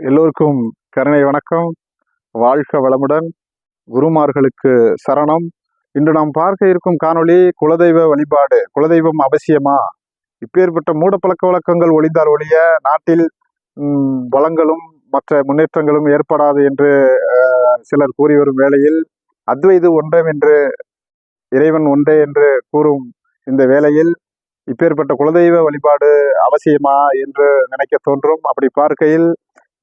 எல்லோருக்கும் கருணை வணக்கம். வாழ்க வளமுடன். குருமார்களுக்கு சரணம். இன்று நாம் பார்க்க இருக்கும் காணொளி குலதெய்வ வழிபாடு. குலதெய்வம் அவசியமா? இப்பேற்பட்ட மூட பழக்க வழக்கங்கள் ஒளிந்தார் ஒழிய நாட்டில் வளங்களும் மற்ற முன்னேற்றங்களும் ஏற்படாது என்று சிலர் கூறி வரும் வேளையில் அத்வைது ஒன்றே என்று இறைவன் ஒன்றே என்று கூறும் இந்த வேளையில் இப்பேற்பட்ட குலதெய்வ வழிபாடு அவசியமா என்று நினைக்க தோன்றும். அப்படி பார்க்கையில்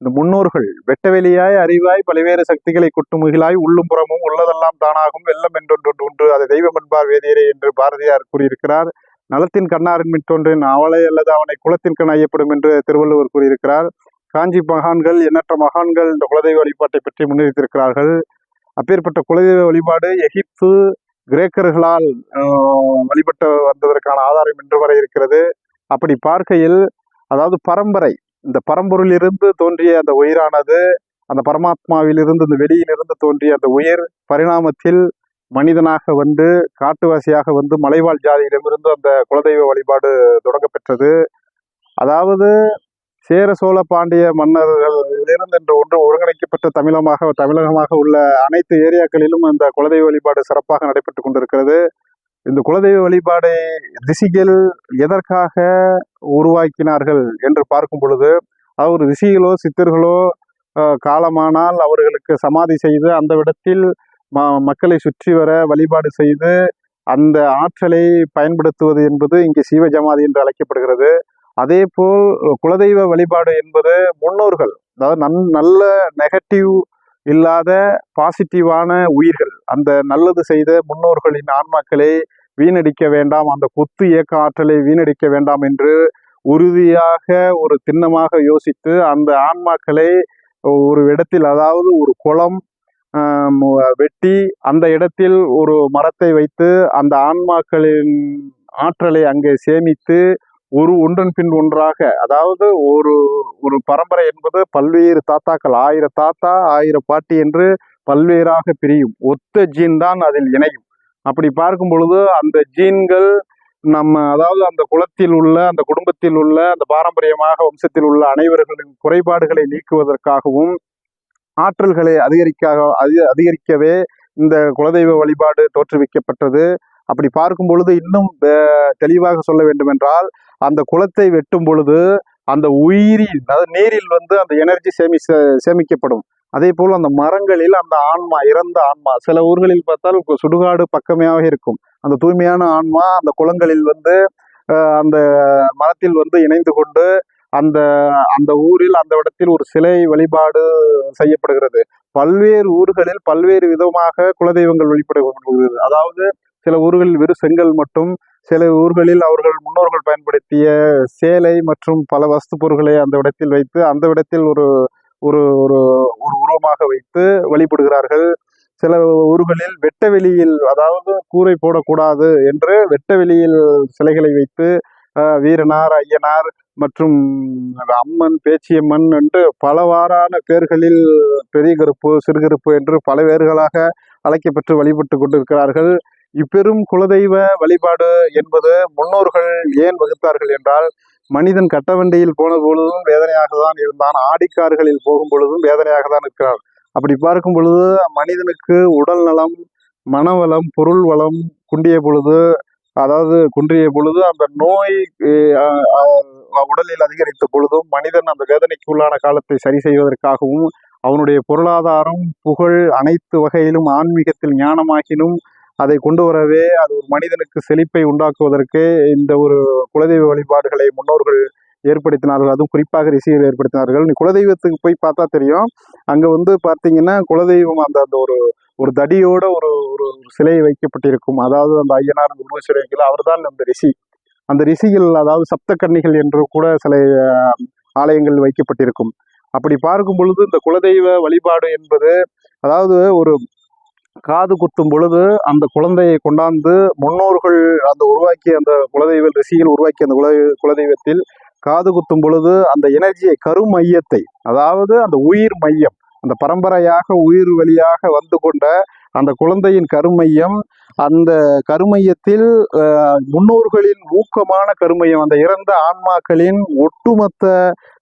இந்த முன்னோர்கள் வெட்டவெளியாய் அறிவாய் பல்வேறு சக்திகளை குட்டுமுகிலாய் உள்ளும் புறமும் உள்ளதெல்லாம் தானாகும் வெள்ளம் என்றொன்று உண்டு. அதை தெய்வம் என்பார் வேதியரே என்று பாரதியார் கூறியிருக்கிறார். நலத்தின் கண்ணாரின் மிட்டொன்றின் அவளை அல்லது அவனை குலத்தின் கண் ஐயப்படும் என்று திருவள்ளுவர் கூறியிருக்கிறார். காஞ்சி மகான்கள் எண்ணற்ற மகான்கள் இந்த குலதெய்வ வழிபாட்டை பற்றி முன்னிறுத்திருக்கிறார்கள் அப்பேற்பட்ட குலதெய்வ வழிபாடு எகிப்து கிரேக்கர்களால் வழிபட்டு வந்ததற்கான ஆதாரம் இன்று வரை இருக்கிறது. அப்படி பார்க்கையில் அதாவது பரம்பரை இந்த பரம்பொருளிலிருந்து தோன்றிய அந்த உயிரானது அந்த பரமாத்மாவிலிருந்து இந்த வெளியிலிருந்து தோன்றிய அந்த உயிர் பரிணாமத்தில் மனிதனாக வந்து காட்டுவாசியாக வந்து மலைவாழ் ஜாதியிடமிருந்து அந்த குலதெய்வ வழிபாடு தொடங்கப்பெற்றது. அதாவது சேர சோழ பாண்டிய மன்னர்களிலிருந்து என்ற ஒன்று ஒருங்கிணைக்கப்பட்ட தமிழமாக தமிழகமாக உள்ள அனைத்து ஏரியாக்களிலும் அந்த குலதெய்வ வழிபாடு சிறப்பாக நடைபெற்று கொண்டிருக்கிறது. இந்த குலதெய்வ வழிபாடை திசிகள் எதற்காக உருவாக்கினார்கள் என்று பார்க்கும் பொழுது அவர் ரிஷிகளோ சித்தர்களோ காலமானால் அவர்களுக்கு சமாதி செய்து அந்த இடத்தில் ம மக்களை சுற்றி வர வழிபாடு செய்து அந்த ஆற்றலை பயன்படுத்துவது என்பது இங்கே சீவஜமாதி என்று அழைக்கப்படுகிறது. அதே போல் குலதெய்வ வழிபாடு என்பது முன்னோர்கள் அதாவது நன் நல்ல நெகட்டிவ் இல்லாத பாசிட்டிவான உயிர்கள் அந்த நல்லது செய்த முன்னோர்களின் ஆன்மாக்களை வீணடிக்க வேண்டாம் அந்த கொத்து இயக்க ஆற்றலை வீணடிக்க வேண்டாம் என்று உறுதியாக ஒரு திண்ணமாக யோசித்து அந்த ஆன்மாக்களை ஒரு இடத்தில் அதாவது ஒரு குளம் வெட்டி அந்த இடத்தில் ஒரு மரத்தை வைத்து அந்த ஆன்மாக்களின் ஆற்றலை அங்கே சேமித்து ஒரு ஒன்றன் பின் ஒன்றாக அதாவது ஒரு ஒரு பரம்பரை என்பது பல்வேறு தாத்தாக்கள் ஆயிரம் தாத்தா ஆயிரம் பாட்டி என்று பல்வேறாக பிரியும். ஒத்த ஜீன் தான் அதில் இணையும். அப்படி பார்க்கும் பொழுது அந்த ஜீன்கள் நம்ம அதாவது அந்த குலத்தில் உள்ள அந்த குடும்பத்தில் உள்ள அந்த பாரம்பரியமாக வம்சத்தில் உள்ள அனைவர்களின் குறைபாடுகளை நீக்குவதற்காகவும் ஆற்றல்களை அதிகரிக்காக அதிகரிக்கவே இந்த குலதெய்வ வழிபாடு தோற்றுவிக்கப்பட்டது. அப்படி பார்க்கும் பொழுது இன்னும் தெளிவாக சொல்ல வேண்டுமென்றால் அந்த குளத்தை வெட்டும் பொழுது அந்த உயிரி அதாவது நீரில் வந்து அந்த எனர்ஜி சேமி சேமிக்கப்படும். அதே போல் அந்த மரங்களில் அந்த ஆன்மா இறந்த ஆன்மா சில ஊர்களில் பார்த்தால் சுடுகாடு பக்கமையாக இருக்கும். அந்த தூய்மையான ஆன்மா அந்த குளங்களில் வந்து அந்த மரத்தில் வந்து இணைந்து கொண்டு அந்த அந்த ஊரில் அந்த இடத்தில் ஒரு சிலை வழிபாடு செய்யப்படுகிறது. பல்வேறு ஊர்களில் பல்வேறு விதமாக குலதெய்வங்கள் வழிபடப்படுகிறது அதாவது சில ஊர்களில் வெறும் செங்கல் மட்டும் சில ஊர்களில் அவர்கள் முன்னோர்கள் பயன்படுத்திய சேலை மற்றும் பல வஸ்து பொருட்களை அந்த இடத்தில் வைத்து அந்த இடத்தில் ஒரு ஒரு ஒரு ஒரு உருவமாக வைத்து வழிபடுகிறார்கள். சில ஊர்களில் வெட்ட வெளியில் அதாவது கூரை போடக்கூடாது என்று வெட்ட வெளியில் சிலைகளை வைத்து வீரனார் ஐயனார் மற்றும் அம்மன் பேச்சியம்மன் என்று பலவாறான பேர்களில் பெரிய கருப்பு சிறுகருப்பு என்று பல பேர்களாக அழைக்கப்பட்டு வழிபட்டு கொண்டிருக்கிறார்கள். இப்பெரும் குலதெய்வ வழிபாடு என்பது முன்னோர்கள் ஏன் வகுத்தார்கள் என்றால் மனிதன் கட்டவண்டியில் போன பொழுதும் வேதனையாக தான் இருந்தான் ஆடிக்கார்களில் போகும் பொழுதும் வேதனையாக தான் இருக்கிறார் அப்படி பார்க்கும் பொழுது மனிதனுக்கு உடல் நலம் மனவளம் பொருள் வளம் குன்றிய பொழுது அதாவது குன்றிய பொழுது அந்த நோய் உடலில் அதிகரித்த பொழுதும் மனிதன் அந்த வேதனைக்கு உள்ளான காலத்தை சரி செய்வதற்காகவும் அவனுடைய பொருளாதாரம் புகழ் அனைத்து வகையிலும் ஆன்மீகத்தில் ஞானமாகினும் அதை கொண்டு வரவே அது ஒரு மனிதனுக்கு செழிப்பை உண்டாக்குவதற்கு இந்த ஒரு குலதெய்வ வழிபாடுகளை முன்னோர்கள் ஏற்படுத்தினார்கள். அதுவும் குறிப்பாக ரிஷிகள் ஏற்படுத்தினார்கள். நீ குலதெய்வத்துக்கு போய் பார்த்தா தெரியும். அங்கே வந்து பார்த்தீங்கன்னா குலதெய்வம் அந்த அந்த ஒரு ஒரு தடியோட ஒரு ஒரு சிலை வைக்கப்பட்டிருக்கும். அதாவது அந்த ஐயனார் அந்த உருவ அவர்தான் அந்த ரிஷி. அந்த ரிஷிகள் அதாவது சப்தக்கன்னிகள் என்று கூட சில ஆலயங்கள் வைக்கப்பட்டிருக்கும். அப்படி பார்க்கும் பொழுது இந்த குலதெய்வ வழிபாடு என்பது அதாவது ஒரு காது குத்தும் பொழுது அந்த குழந்தையை கொண்டாந்து முன்னோர்கள் அந்த உருவாக்கிய அந்த குலதெய்வ ரிஷிகள் உருவாக்கிய அந்த குல குலதெய்வத்தில் காது குத்தும் பொழுது அந்த எனர்ஜியை கரு மையத்தை அதாவது அந்த உயிர் மையம் அந்த பரம்பரையாக உயிர் வழியாக வந்து கொண்ட அந்த குழந்தையின் கருமையம் அந்த கருமையத்தில் முன்னோர்களின் ஊக்கமான கருமையம் அந்த இறந்த ஆன்மாக்களின் ஒட்டுமொத்த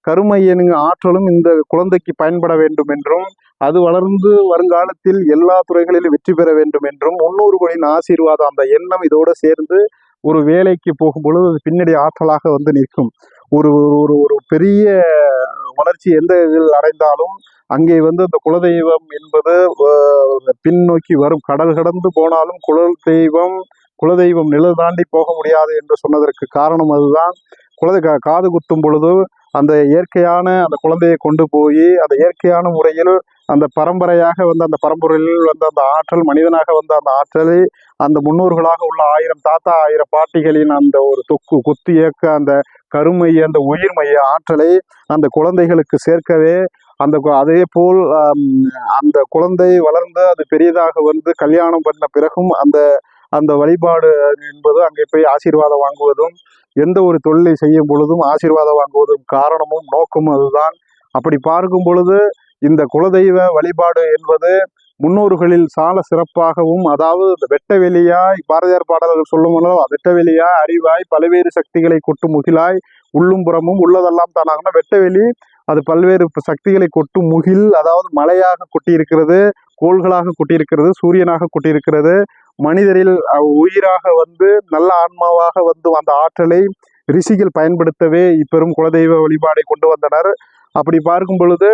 கருமையின் ஆற்றலும் இந்த குழந்தைக்கு பயன்பட வேண்டும் என்றும் அது வளர்ந்து வருங்காலத்தில் எல்லா துறைகளிலும் வெற்றி பெற வேண்டும் என்றும் முன்னூறு கோடியின் ஆசீர்வாதம் அந்த எண்ணம் இதோடு சேர்ந்து ஒரு வேலைக்கு போகும் பொழுது அது பின்னடி ஆற்றலாக வந்து நிற்கும். ஒரு ஒரு ஒரு பெரிய வளர்ச்சி எந்த இதில் அடைந்தாலும் அங்கே வந்து அந்த குலதெய்வம் என்பது பின்னோக்கி வரும். கடல் கடந்து போனாலும் குலல் தெய்வம் குலதெய்வம் நிழல் தாண்டி போக முடியாது என்று சொன்னதற்கு காரணம் அதுதான். குலதை கா- காது குத்தும் பொழுது அந்த இயற்கையான அந்த குழந்தையை கொண்டு போய் அந்த இயற்கையான முறையில் அந்த பரம்பரையாக வந்த அந்த பரம்பரையில் வந்த அந்த ஆற்றல் மனிதனாக வந்த அந்த ஆற்றலை அந்த முன்னோர்களாக உள்ள ஆயிரம் தாத்தா ஆயிரம் பாட்டிகளின் அந்த ஒரு தொக்கு குத்து இயக்க அந்த கருமை அந்த உயிர்மைய ஆற்றலை அந்த குழந்தைகளுக்கு சேர்க்கவே அந்த கு- அதே போல் அந்த குழந்தை வளர்ந்து அது பெரியதாக வந்து கல்யாணம் பண்ண பிறகும் அந்த அந்த வழிபாடு என்பது அங்கே போய் ஆசீர்வாதம் வாங்குவதும் எந்த ஒரு தொழிலை செய்யும் பொழுதும் ஆசீர்வாதம் வாங்குவதும் காரணமும் நோக்கமும் அதுதான். அப்படி பார்க்கும் பொழுது இந்த குலதெய்வ வழிபாடு என்பது முன்னோர்களில் சால சிறப்பாகவும் அதாவது இந்த வெட்டவெளியாய் பாரதியார் பாடல்கள் சொல்லும்போது வெட்டவெளியாய் அறிவாய் பல்வேறு சக்திகளை கொட்டு முகிலாய் உள்ளும் புறமும் உள்ளதெல்லாம் தானாகனா வெட்டவெளி அது பல்வேறு சக்திகளை கொட்டும் முகில் அதாவது மலையாக கொட்டியிருக்கிறது கோள்களாக கொட்டியிருக்கிறது சூரியனாக கொட்டியிருக்கிறது மனிதரில் உயிராக வந்து நல்ல ஆன்மாவாக வந்து அந்த ஆற்றலை ரிஷிகள் பயன்படுத்தவே இப்பெரும் குலதெய்வ வழிபாடை கொண்டு வந்தனர். அப்படி பார்க்கும் பொழுது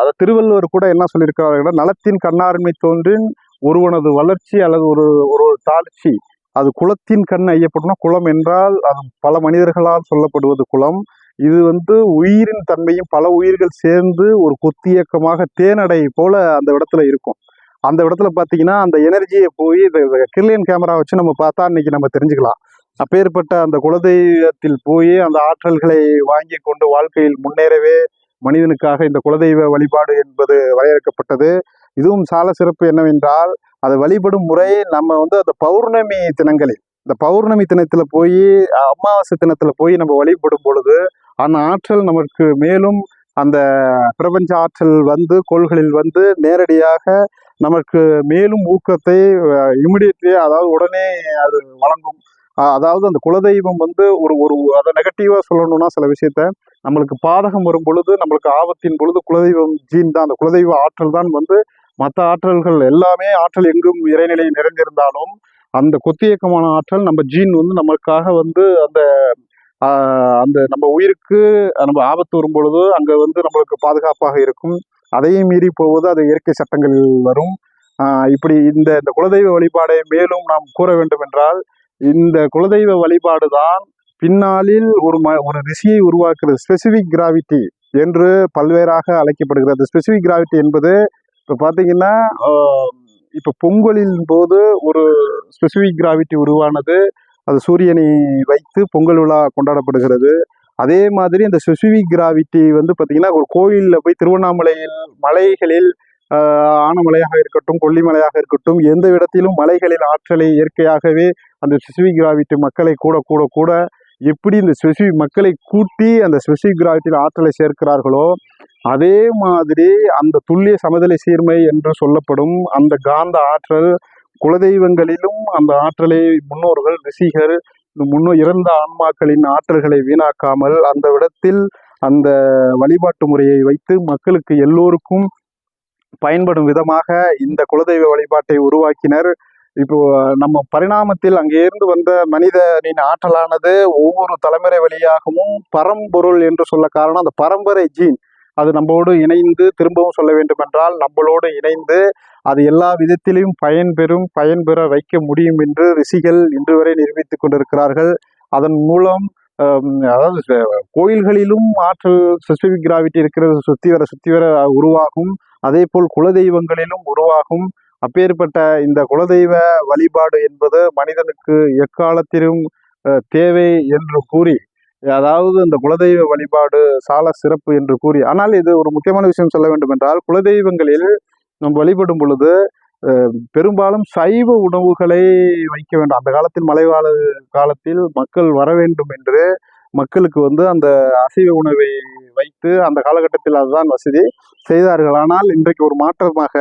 அதை திருவள்ளுவர் கூட என்ன சொல்லியிருக்கிறார்கள் நலத்தின் கண்ணாண்மை தோன்றின் ஒருவனது வளர்ச்சி அல்லது ஒரு ஒரு தாழ்ச்சி அது குலத்தின் கண் ஐயப்படும்னா குளம் என்றால் அது பல மனிதர்களால் சொல்லப்படுவது குளம் இது வந்து உயிரின் தன்மையும் பல உயிர்கள் சேர்ந்து ஒரு கொத்தியக்கமாக தேனடை போல அந்த இடத்துல இருக்கும். அந்த இடத்துல பார்த்தீங்கன்னா அந்த எனர்ஜியை போய் இந்த கிர்லியன் கேமரா வச்சு நம்ம பார்த்தா இன்னைக்கு நம்ம தெரிஞ்சுக்கலாம். அப்பேற்பட்ட அந்த குலதெய்வத்தில் போய் அந்த ஆற்றல்களை வாங்கி கொண்டு வாழ்க்கையில் முன்னேறவே மனிதனுக்காக இந்த குலதெய்வ வழிபாடு என்பது வரையறுக்கப்பட்டது. இதுவும் சால சிறப்பு என்னவென்றால் அதை வழிபடும் முறை நம்ம வந்து அந்த பௌர்ணமி தினங்களில் இந்த பௌர்ணமி தினத்தில் போய் அமாவாசை தினத்தில் போய் நம்ம வழிபடும் பொழுது அந்த ஆற்றல் நமக்கு மேலும் அந்த பிரபஞ்ச ஆற்றல் வந்து கோள்களில் வந்து நேரடியாக நமக்கு மேலும் ஊக்கத்தை இமிடியட்லி அதாவது உடனே அது வழங்கும். அதாவது அந்த குலதெய்வம் வந்து ஒரு ஒரு அதை நெகட்டிவாக சொல்லணும்னா சில விஷயத்த நம்மளுக்கு பாதகம் வரும் பொழுது நம்மளுக்கு ஆபத்தின் பொழுது குலதெய்வம் ஜீன் தான் அந்த குலதெய்வ ஆற்றல் தான் வந்து மற்ற ஆற்றல்கள் எல்லாமே ஆற்றல் எங்கும் இறைநிலை நிறைந்திருந்தாலும் அந்த கொத்தியக்கமான ஆற்றல் நம்ம ஜீன் வந்து நமக்காக வந்து அந்த அந்த நம்ம உயிருக்கு நம்ம ஆபத்து வரும் பொழுது அங்கே வந்து நம்மளுக்கு பாதுகாப்பாக இருக்கும். அதையும் மீறி போவது அது இயற்கை சட்டங்களில் வரும். இப்படி இந்த இந்த குலதெய்வ வழிபாடை மேலும் நாம் கூற வேண்டும் என்றால் இந்த குலதெய்வ வழிபாடு தான் பின்னாளில் ஒரு ம ஒரு ரிஷியை உருவாக்குறது ஸ்பெசிபிக் கிராவிட்டி என்று பல்வேறாக அழைக்கப்படுகிறது. ஸ்பெசிபிக் கிராவிட்டி என்பது இப்போ பார்த்தீங்கன்னா இப்போ பொங்கலின் போது ஒரு ஸ்பெசிபிக் கிராவிட்டி உருவானது. அது சூரியனை வைத்து பொங்கல் விழா கொண்டாடப்படுகிறது. அதே மாதிரி இந்த ஸ்பெசிஃபிக் கிராவிட்டி வந்து பார்த்தீங்கன்னா ஒரு கோயிலில் போய் திருவண்ணாமலையில் மலைகளில் ஆனமலையாக இருக்கட்டும் கொல்லிமலையாக இருக்கட்டும் எந்த இடத்திலும் மலைகளில் ஆற்றலை இயற்கையாகவே அந்த ஸ்பெசிஃபிக் கிராவிட்டி மக்களை கூட கூட கூட எப்படி இந்த ஸ்பெசிஃபிக் மக்களை கூட்டி அந்த ஸ்பெசிஃபிக் கிராவிட்டியில் ஆற்றலை சேர்க்கிறார்களோ அதே மாதிரி அந்த துல்லிய சமதலை சீர்மை என்று சொல்லப்படும் அந்த காந்த ஆற்றல் குலதெய்வங்களிலும் அந்த ஆற்றலை முன்னோர்கள் ரிஷிகள் முன்னும் இறந்த ஆன்மாக்களின் ஆற்றல்களை வீணாக்காமல் அந்த இடத்தில் அந்த வழிபாட்டு முறையை வைத்து மக்களுக்கு எல்லோருக்கும் பயன்படும் விதமாக இந்த குலதெய்வ வழிபாட்டை உருவாக்கினர். இப்போ நம்ம பரிணாமத்தில் அங்கே இருந்து வந்த மனிதனின் ஆற்றலானது ஒவ்வொரு தலைமுறை வழியாகவும் பரம்பொருள் என்று சொல்ல காரணம் அந்த பரம்பரை ஜீன். அது நம்மோடு இணைந்து திரும்பவும் சொல்ல வேண்டும் என்றால் நம்மளோடு இணைந்து அது எல்லா விதத்திலும் பயன்பெறும் பயன்பெற வைக்க முடியும் என்று ரிஷிகள் இன்று வரை நிரூபித்துக் கொண்டிருக்கிறார்கள். அதன் மூலம் அதாவது கோயில்களிலும் ஆற்றல் ஸ்பெசிபிக் கிராவிட்டி இருக்கிறது சுத்தி வர சுத்தி வர உருவாகும். அதே போல் குலதெய்வங்களிலும் உருவாகும். அப்பேற்பட்ட இந்த குலதெய்வ வழிபாடு என்பது மனிதனுக்கு எக்காலத்திலும் தேவை என்று கூறி அதாவது இந்த குலதெய்வ வழிபாடு சால சிறப்பு என்று கூறி ஆனால் இது ஒரு முக்கியமான விஷயம் சொல்ல வேண்டும் என்றால் குலதெய்வங்களில் நம் வழிபடும் பொழுது பெரும்பாலும் சைவ உணவுகளை வைக்க வேண்டும். அந்த காலத்தில் மலைவாழ காலத்தில் மக்கள் வர வேண்டும் என்று மக்களுக்கு வந்து அந்த அசைவ உணவை வைத்து அந்த காலகட்டத்தில் அதுதான் வசதி செய்தார்கள். ஆனால் இன்றைக்கு ஒரு மாற்றமாக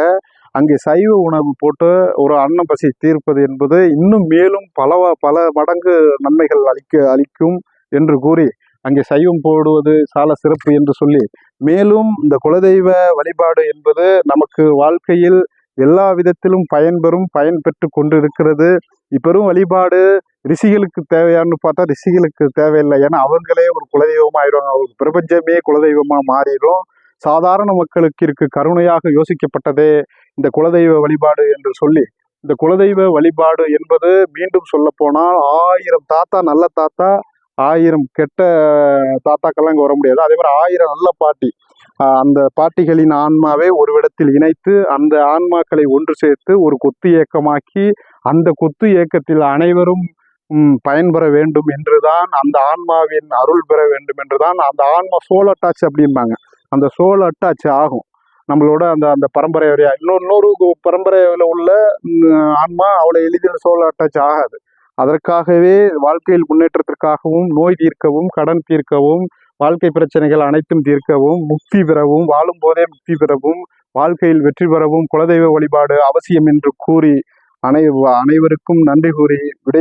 அங்கே சைவ உணவு போட்டு ஒரு அன்ன பசி தீர்ப்பது என்பது இன்னும் மேலும் பல பல மடங்கு நன்மைகள் அளிக்க அளிக்கும் என்று கூறி அங்கே சைவம் போடுவது சால சிறப்பு என்று சொல்லி மேலும் இந்த குலதெய்வ வழிபாடு என்பது நமக்கு வாழ்க்கையில் எல்லா விதத்திலும் பயன்பெறும் பயன் பெற்று கொண்டு இருக்கிறது இப்பெரும் வழிபாடு ரிஷிகளுக்கு தேவையான்னு பார்த்தா ரிஷிகளுக்கு தேவையில்லை. ஏன்னா அவங்களே ஒரு குலதெய்வமாக ஆயிடுவாங்க. அவங்களுக்கு பிரபஞ்சமே குலதெய்வமாக மாறிடும். சாதாரண மக்களுக்கு இருக்கு. கருணையாக யோசிக்கப்பட்டதே இந்த குலதெய்வ வழிபாடு என்று சொல்லி. இந்த குலதெய்வ வழிபாடு என்பது மீண்டும் சொல்ல போனால் ஆயிரம் தாத்தா நல்ல தாத்தா ஆயிரம் கெட்ட தாத்தாக்கள்லாம் இங்கே வர முடியாது. அதே மாதிரி ஆயிரம் நல்ல பாட்டி. அந்த பாட்டிகளின் ஆன்மாவை ஒரு இடத்தில் இணைத்து அந்த ஆன்மாக்களை ஒன்று சேர்த்து ஒரு கொத்து இயக்கமாக்கி அந்த கொத்து இயக்கத்தில் அனைவரும் பயன்பெற வேண்டும் என்றுதான் அந்த ஆன்மாவின் அருள் பெற வேண்டும் என்றுதான் அந்த ஆன்மா சோல் அட்டாச் அப்படிம்பாங்க. அந்த சோல் அட்டாச் ஆகும். நம்மளோட அந்த அந்த பரம்பரை வரையா இன்னொரு இன்னொரு பரம்பரையில் உள்ள ஆன்மா அவ்வளோ எளிதில் சோல் அட்டாச் ஆகாது. அதற்காகவே வாழ்க்கையில் முன்னேற்றத்திற்காகவும் நோய் தீர்க்கவும் கடன் தீர்க்கவும் வாழ்க்கை பிரச்சனைகள் அனைத்தும் தீர்க்கவும் முக்தி பெறவும் வாழும் போதே முக்தி பெறவும் வாழ்க்கையில் வெற்றி பெறவும் குலதெய்வ வழிபாடு அவசியம் என்று கூறி அனை அனைவருக்கும் நன்றி கூறி விடை